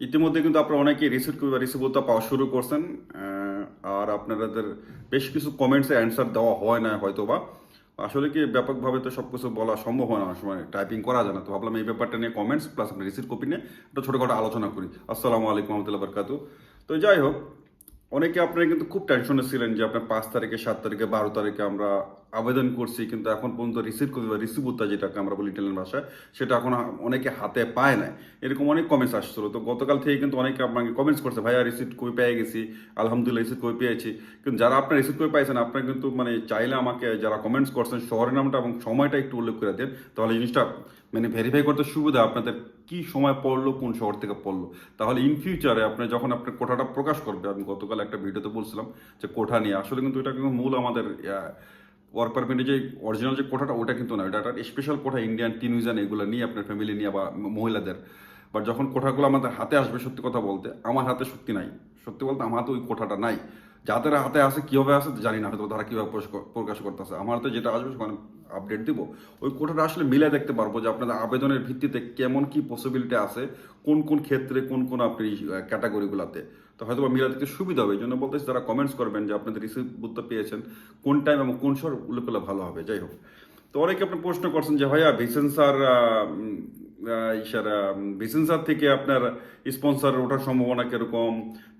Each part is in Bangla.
ইতিমধ্যে কিন্তু আপনারা অনেকে রিসিভ রিসিভতা পাওয়া শুরু করছেন আর আপনাদের বেশ কিছু কমেন্টসে অ্যান্সার দেওয়া হয় না হয়তো বা আসলে কি ব্যাপকভাবে তো সব কিছু বলা সম্ভব হয় না সময় টাইপিং করা যায় না। তো ভাবলাম এই ব্যাপারটা নিয়ে কমেন্টস প্লাস আপনার রিসিভ কপি নিয়ে একটা ছোটোখাটো আলোচনা করি। আসসালামু আলাইকুম রহমতুল্লাহ বরকাতু তো যাই হোক অনেকে আপনারা কিন্তু খুব টেনশনে ছিলেন যে আপনার পাঁচ তারিখে, সাত তারিখে, বারো তারিখে আমরা আবেদন করছি, কিন্তু এখন পর্যন্ত রিসিভ করতে বা রিসিভ উত্তা যেটাকে আমরা বলি ইটালিয়ান ভাষায়, সেটা এখন অনেকে হাতে পায় না এরকম অনেক কমেন্টস আসছিল। তো গতকাল থেকে কিন্তু অনেকে আপনাকে কমেন্টস করছে, ভাইয়া রিসিভ কই পেয়ে গেছি, আলহামদুলিল্লাহ রিসিভ কই পেয়েছি। কিন্তু যারা আপনার রিসিভ করে পাইছেন, আপনারা কিন্তু মানে চাইলে আমাকে যারা কমেন্টস করছেন, শহরের নামটা এবং সময়টা একটু উল্লেখ করে দেন, তাহলে জিনিসটা মানে ভেরিফাই করতে সুবিধা আপনাদের কি সময় পড়ল, কোন শহর থেকে পড়ল? তাহলে ইন ফিউচারে আপনি যখন আপনার কোঠাটা প্রকাশ করবে, আমি গতকাল একটা ভিডিওতে বলছিলাম যে কোঠা নিয়ে, আসলে কিন্তু এটা কিন্তু মূল আমাদের ওয়ার্ক পারমিটের যে অরিজিনাল যে কোঠাটা, ওটা কিন্তু না, এটা একটা স্পেশাল কোঠা ইন্ডিয়ান টিনুইজান এগুলো নিয়ে আপনার ফ্যামিলি নিয়ে বা মহিলাদের। বাট যখন কোঠাগুলো আমাদের হাতে আসবে, সত্যি কথা বলতে, আমার হাতে শক্তি নাই। সত্যি বলতে আমার হাতে ওই কোঠাটা নাই। যাদের হাতে আছে, কীভাবে আছে, জানি না হয়তো তারা কীভাবে প্রকাশ- করতেছে। আমার তো যেটা আসবে সেখানে আপডেট দিব। ওই কোঠাটা আসলে মিলে দেখতে পারব যে আপনাদের আবেদনের ভিত্তিতে কেমন কি পসিবিলিটি আছে, কোন কোন ক্ষেত্রে, কোন কোন আপনি ক্যাটাগরিগুলোতে তো হয়তো বা মিলা দেখতে সুবিধা হবে, এই জন্য বলতেছি, যারা কমেন্টস করবেন যে আপনাদের রিসিভ বুদ্ধ পেয়েছেন, কোন টাইম এবং কোন শহর উল্লেখ করলে ভালো হবে, যাই হোক। তো অনেকে আপনি প্রশ্ন করছেন যে, ভাইয়া ভিসেন স্যার ইসার ভিসেন স্যার থেকে আপনার স্পন্সর ওঠার সম্ভাবনা কীরকম?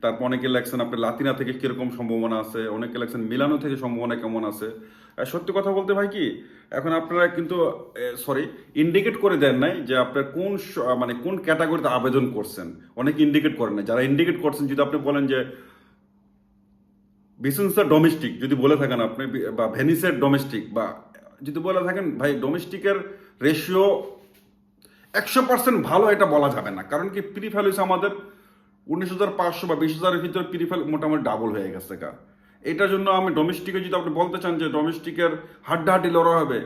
তারপর অনেকে লেখছেন আপনার লাতিনা থেকে কীরকম সম্ভাবনা আছে? অনেকে লেখছেন মিলানো থেকে সম্ভাবনা কেমন আছে? সত্যি কথা বলতে ভাই কি, এখন আপনারা কিন্তু সরি ইন্ডিকেট করে দেন নাই যে আপনার কোন মানে কোন ক্যাটাগরিতে আবেদন করছেন। অনেকে ইন্ডিকেট করেন না যারা ইন্ডিকেট করছেন, যদি আপনি বলেন যে বিসেন্সার ডোমেস্টিক যদি বলে থাকেন আপনি, বা ভেনিসের ডোমেস্টিক বা যদি বলে থাকেন, ভাই ডোমেস্টিকের রেশিও একশো পার্সেন্ট ভালো এটা বলা যাবে না। কারণ কি প্রি ভ্যালুস আমাদের উনিশ হাজার পাঁচশো বা বিশ হাজারের ভিতরে প্রি ভ্যালু মোটামুটি ডাবল হয়ে গেছে গা। এটার জন্য আমি ডোমেস্টিকে যদি আপনি বলতে চান যে ডোমেস্টিকের হাড্ডাহাড্ডি লড়া হবে,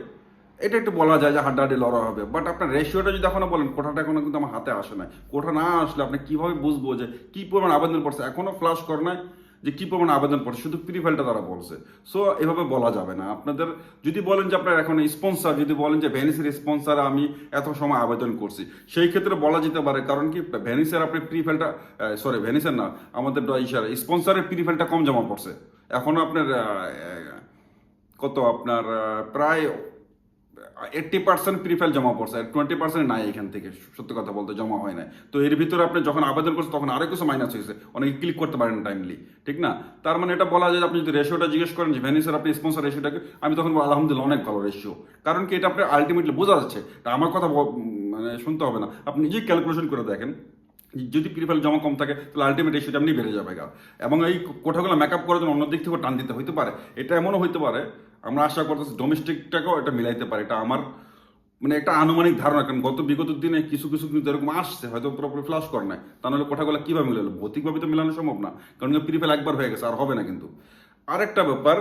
এটা একটু বলা যায় যে হাড্ডাহাড্ডি লড়া হবে। বাট আপনার রেশিওটা যদি এখনও বলেন কোঠাটা এখনও কিন্তু আমার হাতে আসে নাই। কোঠা না আসলে আপনি কীভাবে বুঝব যে কী পরিমাণ আবেদন করছে? এখনও ফ্লাশ করে নাই। যে কি পরিমাণ আবেদন পড়ছে শুধু প্রিফাইলটা তারা বলছে। সো এভাবে বলা যাবে না। আপনাদের যদি বলেন যে আপনার এখন স্পন্সার যদি বলেন যে ভ্যানিসের স্পন্সার আমি এত সময় আবেদন করছি, সেই ক্ষেত্রে বলা যেতে পারে, কারণ কি ভ্যানিসের আপনি প্রিফাইলটা সরি ভ্যানিসের না, আমাদের ইসার স্পন্সারের প্রিফাইলটা কম জমা পড়ছে। এখনও আপনার কত আপনার প্রায় এইট্টি পার্সেন্ট প্রিফাইল জমা পড়ছে আর টোয়েন্টি পার্সেন্ট নাই এখান থেকে, সত্যি কথা বলতে জমা হয় না তো এর ভিতরে আপনি যখন আবেদন করছেন, তখন আরও কিছু মাইনাস হয়েছে, অনেকে ক্লিক করতে পারেন টাইমলি ঠিক না? তার মানে এটা বলা যায় আপনি যদি রেশিওটা জিজ্ঞেস করেন যে ভ্যানিসের আপনি স্পন্সর রেশিওটাকে আমি তখন আলহামদুলিল্লাহ, অনেক ভালো রেশিও কারণ কি এটা আপনি আলটিমেটলি বোঝা যাচ্ছে আমার কথা মানে শুনতে হবে না। আপনি নিজেই ক্যালকুলেশন করে দেখেন, যদি প্রিফাইল জমা কম থাকে, তাহলে আলটিমেট রেশিওটা আপনি বেড়ে যাবে গা। এবং এই কোঠাগুলো মেকআপ করার জন্য অন্য দিক থেকে টান দিতে হইতে পারে। এটা এমনও হইতে পারে আমরা আশা করতেছি ডোমেস্টিকটাকেও এটা মিলাইতে পারে। এটা আমার মানে একটা আনুমানিক ধারণা, কারণ গত বিগত দিনে কিছু কিছু কিন্তু এরকম আসছে, হয়তো পুরোপুরি ফ্লাশ করে নাই। তা নাহলে কোঠাগুলো কীভাবে মিলালো? ভৌতিকভাবে তো মিলানো সম্ভব না, কারণ প্রিফেল একবার হয়ে গেছে, আর হবে না কিন্তু। আরেকটা ব্যাপার,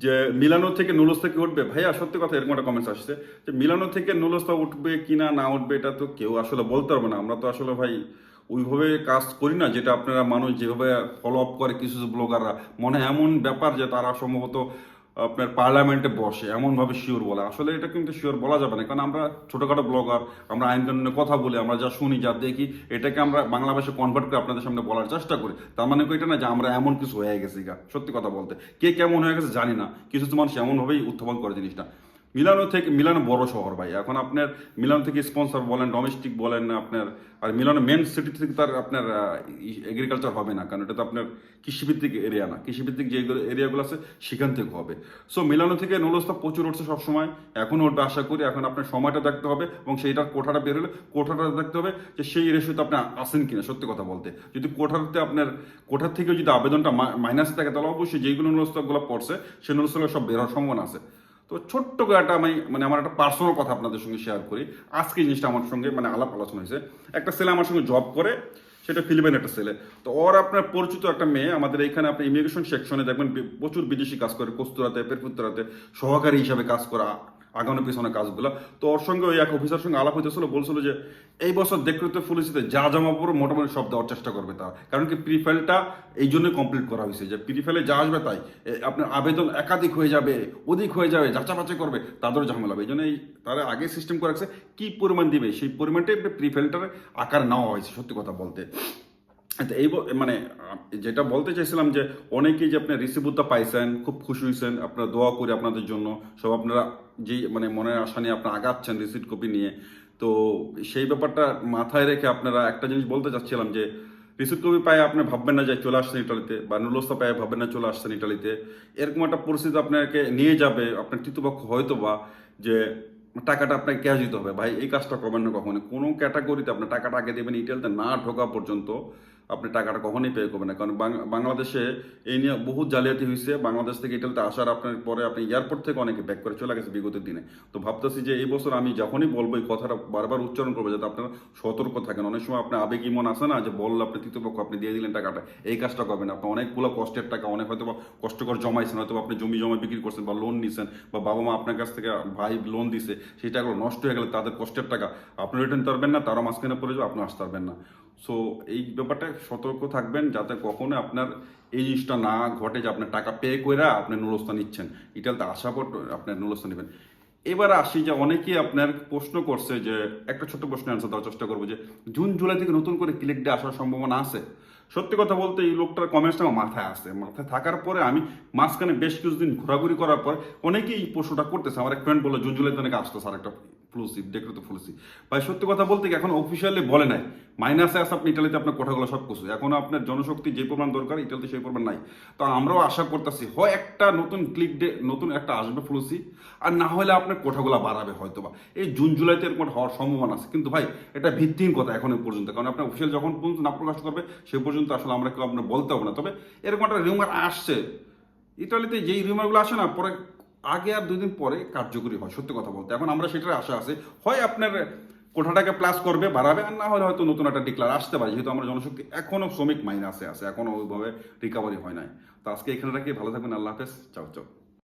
যে মিলানো থেকে নুলস থেকে উঠবে, ভাইয়া সত্যি কথা এরকম একটা কমেন্টস আসছে, যে মিলানো থেকে নুলসটা উঠবে কি না না উঠবে এটা তো কেউ আসলে বলতে পারবে না। আমরা তো আসলে ভাই ওইভাবে কাজ করি না, যেটা আপনারা মানুষ যেভাবে ফলো আপ করে কিছু ব্লগাররা মনে এমন ব্যাপার যে তারা সম্ভবত আপনার পার্লামেন্টে বসে, এমনভাবে শিওর বলে। আসলে এটা কিন্তু শিওর বলা যাবে না, কারণ আমরা ছোটোখাটো ব্লগার আমরা আইন কানুনে কথা বলি, আমরা যা শুনি, যা দেখি, এটাকে আমরা বাংলা ভাষায় কনভার্ট করে আপনাদের সামনে বলার চেষ্টা করি। তার মানে এটা না যে আমরা এমন কিছু হয়ে গেছি গা, সত্যি কথা বলতে। কে কেমন হয়ে গেছে জানি না কিছু কিছু মানুষ এমনভাবেই উত্থাপন করে জিনিসটা। মিলানো থেকে মিলানো বড় শহর ভাই। এখন আপনার মিলানো থেকে স্পন্সর বলেন ডোমেস্টিক বলেন, আপনার আর মিলানো মেন সিটি থেকে তার আপনার এগ্রিকালচার হবে না, কারণ এটা তো আপনার কৃষিভিত্তিক এরিয়া না। কৃষিভিত্তিক যে এরিয়াগুলো আছে, সেখান থেকে হবে। সো মিলানো থেকে নুলসটা প্রচুর উঠছে সবসময়। এখনও ওটা আশা করি, এখন আপনার সময়টা দেখতে হবে এবং সেইটার কোঠাটা বেরোলে কোঠাটা দেখতে হবে যে সেই রেশিওতে আপনি আসেন কিনা, সত্যি কথা বলতে। যদি কোঠাতে আপনার কোঠার থেকে যদি আবেদনটা মাইনাস থাকে, তাহলে অবশ্যই যেইগুলো নুলসগুলো পড়ছে, সেই নুলসগুলো সব বেরোর সম্ভাবনা আছে। তো ছোট্ট করে একটা আমি মানে আমার একটা পার্সোনাল কথা আপনাদের সঙ্গে শেয়ার করি। আজকে জিনিসটা আমার সঙ্গে মানে আলাপ আলোচনা হয়েছে। একটা ছেলে আমার সঙ্গে জব করে, সেটা ফিলিপাইন একটা ছেলে। তো ওর আপনার পরিচিত একটা মেয়ে, আমাদের এখানে আপনি ইমিগ্রেশন সেকশনে দেখবেন প্রচুর বিদেশি কাজ করে, কস্তুরাতে পেরপুত্তরাতে সহকারী হিসাবে কাজ করা। আগানো পিছনে কাজগুলো। তো ওর সঙ্গে ওই এক অফিসার সঙ্গে আলাপ হইতেছিল, বলছিল যে, এই বছর দেখতে পুলিশিতে যা জমা পড়ো মোটামুটি সব দেওয়ার চেষ্টা করবে তারা। কারণ কি প্রিফাইলটা এই জন্যই কমপ্লিট করা হয়েছে যে প্রিফাইলে যা আসবে তাই। আপনার আবেদন একাধিক হয়ে যাবে, অধিক হয়ে যাবে যাচাবাচি করবে, তাদেরও ঝামেলা হবে। এই জন্য এই তারা আগে সিস্টেম করে রাখছে, কি পরিমাণ দিবে, সেই পরিমাণটাই প্রিফাইলটার আকার নেওয়া হয়েছে, সত্যি কথা বলতে। এই মানে যেটা বলতে চাইছিলাম যে, অনেকেই যে আপনি রিসিভুদ্ধা পাইছেন, খুব খুশি হয়েছেন আপনারা দোয়া করি আপনাদের জন্য, সব আপনারা যেই মানে মনের আশা নিয়ে আপনারা আগাচ্ছেন রিসিপ্ট কপি নিয়ে, তো সেই ব্যাপারটা মাথায় রেখে আপনারা একটা জিনিস বলতে চাচ্ছিলাম যে রিসিপ্ট কপি পায়ে আপনি ভাববেন না যে চলে আসছেন ইটালিতে, বা নুলস্তা পায়ে ভাববেন না চলে আসছেন ইটালিতে, এরকম একটা পরিস্থিতি আপনাকে নিয়ে যাবে, আপনার কৃতপক্ষ হয়তো বা যে টাকাটা আপনাকে ক্যাশ দিতে হবে। ভাই, এই কাজটা করবেন না কখনো কোনো ক্যাটাগরিতে আপনার টাকাটা আগে দেবেন, ইটেলতে না ঢোকা পর্যন্ত আপনি টাকাটা কখনোই পে করবেন না। কারণ বাংলাদেশে এই নিয়ে বহু জালিয়াতি হয়েছে বাংলাদেশ থেকে ইটালিতে আসার আপনার পরে আপনি এয়ারপোর্ট থেকে অনেকে ব্যাক করে চলে গেছে বিগত দিনে। তো ভাবতেছি যে এই বছর আমি যখনই বলব এই কথাটা বারবার উচ্চারণ করব যাতে আপনারা সতর্ক থাকেন। অনেক সময় আপনার আবেগী মন আসে না যে বলল আপনি তৃতীয়পক্ষ আপনি দিয়ে দিলেন টাকাটা। এই কাজটা করবেন আপনি অনেকগুলো কষ্টের টাকা, অনেক হয়তো কষ্টকর জমাইছেন হয়তো আপনি জমি জমা বিক্রি করছেন বা লোন নিছেন বা বাবা মা আপনার কাছ থেকে ভাই লোন দিছে, সেই টাকাগুলো নষ্ট হয়ে গেলে তাদের কষ্টের টাকা। আপনি রিটার্ন পারবেন না তারা মাঝখানে পড়ে যাবে, আপনি আসতে পারবেন না। সো এই ব্যাপারটা সতর্ক থাকবেন যাতে কখনো আপনার এই জিনিসটা না ঘটে যে আপনার টাকা পে করে আপনি নুরস্তা নিচ্ছেন। ইটালতে আশা পর আপনার নুরস্তা নেবেন। এবার আসি যে অনেকেই আপনার প্রশ্ন করছে যে, একটা ছোট্ট প্রশ্ন অ্যান্সার দেওয়ার চেষ্টা করব যে, জুন, জুলাই থেকে নতুন করে ক্লিক ডে আসার সম্ভাবনা আছে? সত্যি কথা বলতে এই লোকটার কমেন্টসটা আমার মাথায় আসে মাথায় থাকার পরে আমি মাঝখানে বেশ কিছুদিন ঘোরাঘুরি করার পর অনেকেই এই প্রশ্নটা করতেছে। আমার এক ফ্রেন্ড বলে জুন জুলাইতে অনেকে আসতো স্যার একটা ফ্লুসিভ দেখলে তো ফ্লুসিভ ভাই, সত্যি কথা বলতে কি এখন অফিসিয়ালি বলে নাই। মাইনাসে আসে আপনি ইটালিতে আপনার কোঠাগুলো সব কিছু। এখন আপনার জনশক্তি যে পরিমাণ দরকার ইটালিতে সেই পরিমাণ নাই। তো আমরাও আশা করতেছি হয় একটা নতুন ক্লিক ডে নতুন একটা আসবে ফ্লুসি, আর না হলে আপনার কোঠাগুলো বাড়াবে হয়তো বা এই জুন জুলাইতে এরকম হওয়ার সম্ভাবনা আছে। কিন্তু ভাই, এটা ভিত্তিহীন কথা এখন পর্যন্ত। কারণ আপনার অফিসিয়াল যখন পর্যন্ত না প্রকাশ করবে, সে পর্যন্ত আসলে আমরা কেউ আপনার বলতে হবে না। তবে এরকম একটা রিউমার আসছে। ইটালিতে যেই রিউমারগুলো আসে না, পরে আগে আর দুদিন পরে কার্যকরী হয়, সত্যি কথা বলতে। এখন আমরা সেটার আশা আছে। হয় আপনার কোঠাটাকে প্লাস করবে, বাড়াবে, আর না হলে হয়তো নতুন একটা ডিক্লার আসতে পারে, যেহেতু আমরা জনশক্তি এখনও শ্রমিক মাইনাসে আছে এখনও ওইভাবে রিকভারি হয় নাই। তো আজকে এখানে রাখি, ভালো থাকবেন, আল্লাহ হাফেজ, চাও চাও।